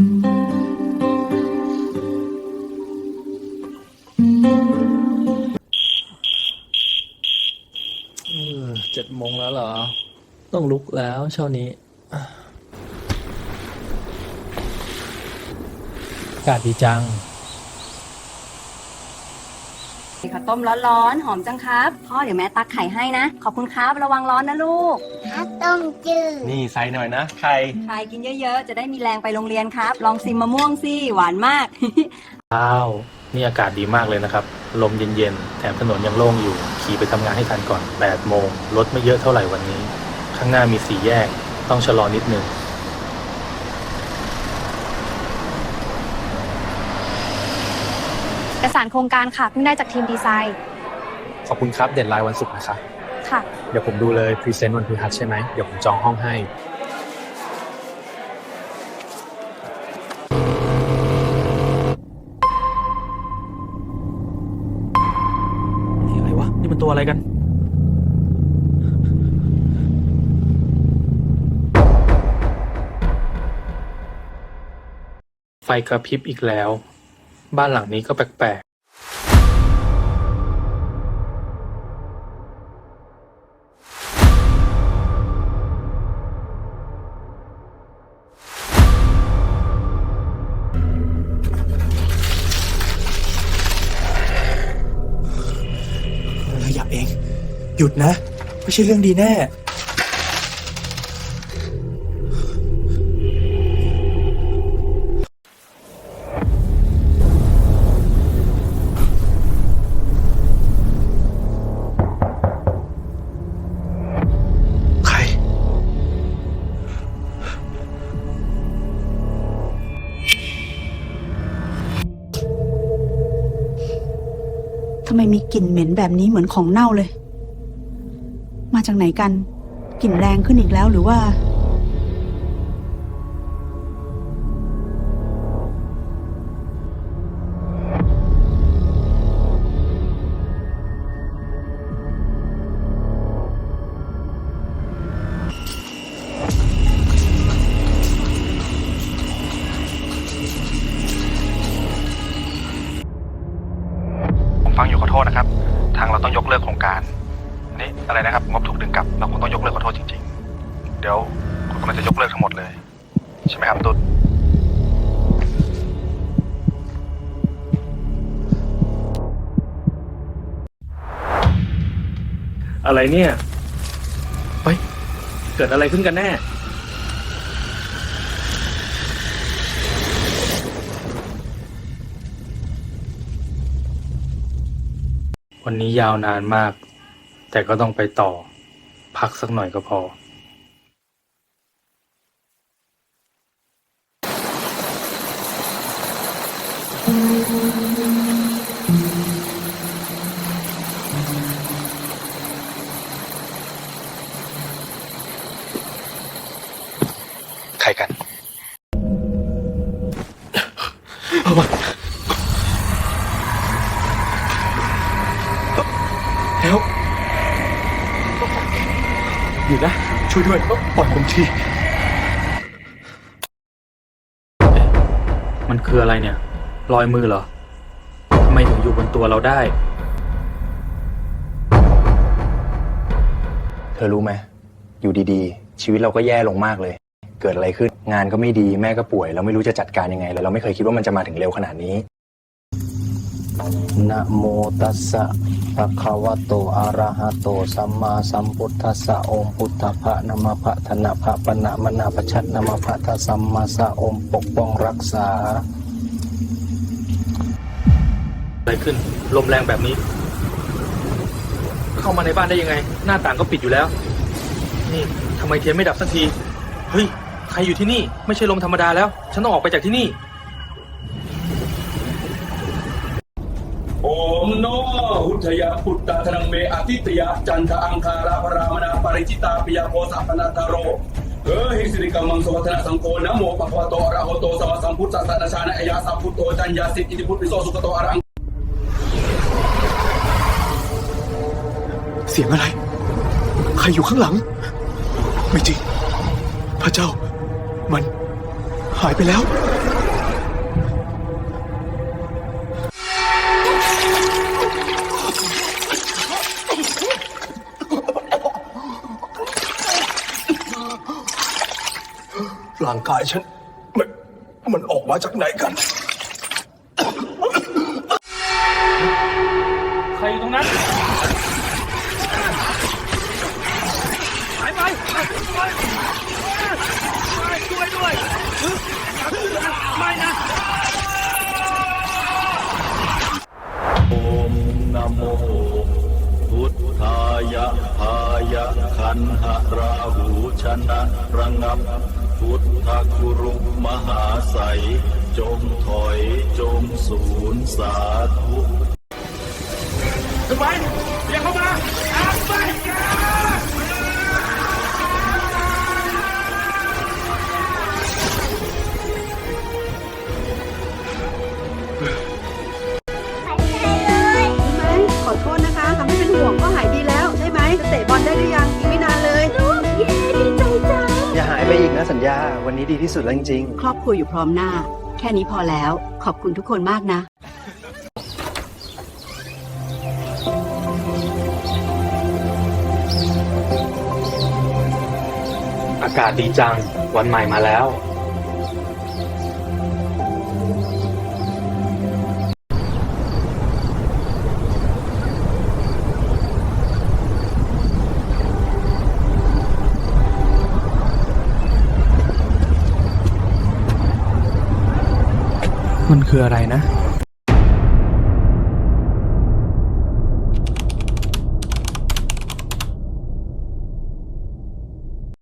เจ็ดโมงแล้วเหรอ ต้องลุกแล้วเช้านี้อากาศดีจัง ต้มร้อนๆหอมจังครับ พ่อเดี๋ยวแม่ตักไข่ให้นะ ขอบคุณครับระวังร้อนนะลูก ข้าวต้มจืดนี่ใส่หน่อยนะไข่ใครกินเยอะๆ จะได้มีแรงไปโรงเรียนครับ ลองซิมมะม่วงสิหวานมาก ว้าว นี่อากาศดีมากเลยนะครับ ลมเย็นๆ แถมถนนยังโล่งอยู่ ขี่ไปทำงานให้ทันก่อน8โมงรถไม่เยอะเท่าไหร่วันนี้ ข้างหน้ามีสี่แยก ต้องชะลอนิดนึง เอกสารโครงการค่ะเพิ่งได้จากทีมดีไซน์ขอบคุณครับ เด่นไลน์วันศุกร์นะครับค่ะ เดี๋ยวผมดูเลยพรีเซนต์วันพฤหัสใช่ไหมเดี๋ยวผมจองห้องให้ นี่อะไรวะ นี่มันตัวอะไรกัน ไฟกระพริบอีกแล้ว บ้านหลังนี้ก็แปลกๆขยับเอง หยุดนะ ไม่ใช่เรื่องดีแน่ ทำไมมีกลิ่นเหม็นแบบนี้เหมือนของเน่าเลย มาจากไหนกัน กลิ่นแรงขึ้นอีกแล้วหรือว่า ต้องยกเลิกโครงการนี่อะไรนะครับงบถูกดึงกลับเราคงต้องยกเลิกขอโทษจริง ๆ เดี๋ยวคุณกำลังจะยกเลิกทั้งหมดเลย ใช่ไหมครับตุ๊ดอะไรเนี่ย เฮ้ย เกิดอะไรขึ้นกันแน่ วันนี้ยาวนานมาก แต่ก็ต้องไปต่อ พักสักหน่อยก็พอ ใครกัน แล้ว หยุดนะ ช่วยด้วยปล่อยผมทีมันคืออะไรเนี่ย รอยมือเหรอทำไมถึงอยู่บนตัวเราได้ เธอรู้ไหมอยู่ดีๆ ชีวิตเราก็แย่ลงมากเลย เกิดอะไรขึ้น งานก็ไม่ดีแม่ก็ป่วย เราไม่รู้จะจัดการยังไงเลยเราไม่เคยคิดว่ามันจะมาถึงเร็วขนาดนี้ นะโมตัสสะภะคะวะโตอะระหะโต สัมมาสัมพุทธัสสะอมพุทธะภะนะมะภะธนะภะปะนะมะนะปะชัดนะมะภะทะสัมมาสะอมปกป้องรักษาอะไรขึ้น ลมแรงแบบนี้ เข้ามาในบ้านได้ยังไง หน้าต่างก็ปิดอยู่แล้ว นี่ทำไมเทียนไม่ดับสักที เฮ้ย ใครอยู่ที่นี่ ไม่ใช่ลมธรรมดาแล้ว ฉันต้องออกไปจากที่นี่ ทยาพุทธธนังเมอทิตยาจันทอังคาราพรามนาปริจิตาปิยโพสัพนาตาโรเออหิสิริกามังสวัฒนสังโฆนะโมปะควะโตอะระหะโตสัมมาสัมพุทธัสสะนะชานะอายาสัพพุทโตจัญญาสิทธิอิติพุทธิโสสุขโตอะระหังเสียงอะไร ใครอยู่ข้างหลัง ไม่จริง พระเจ้า มัน หายไปแล้ว ลังกายฉัน มันมันออกมาจากไหนกัน ใครอยู่ตรงนั้นโอมนะโมพุทธายะพายะคันหราหูชนะระงับ พุทธกุรุมหาใสยจงถอยจงศูนย์สาธุขึ้นไปเรียกเข้ามา นะสัญญา วันนี้ดีที่สุดแล้วจริงครอบครัวอยู่พร้อมหน้า แค่นี้พอแล้ว ขอบคุณทุกคนมากนะอากาศดีจัง วันใหม่มาแล้ว มันคืออะไรนะ